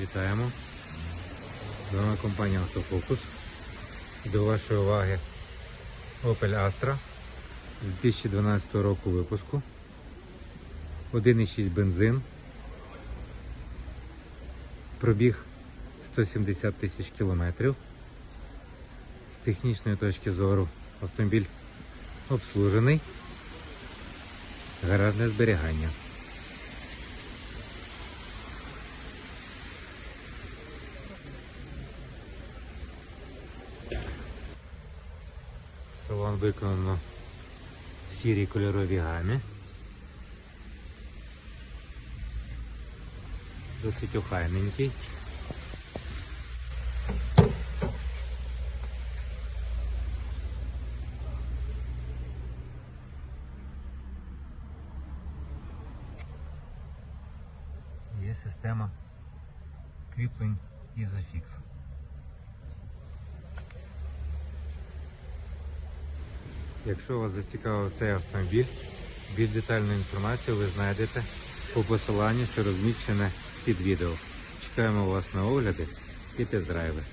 Вітаємо. З вами компанія Автофокус. До вашої уваги Opel Astra 2012 року випуску. 1,6 бензин. Пробіг 170 тисяч кілометрів. З технічної точки зору автомобіль обслужений. Гаражне зберігання. Салон виконано в сірій кольоровій гамі. Досить охайненький. Є система кріплень Isofix. Якщо вас зацікавив цей автомобіль, більш детальну інформацію ви знайдете по посиланню, що розміщене під відео. Чекаємо вас на огляди і тест-драйви.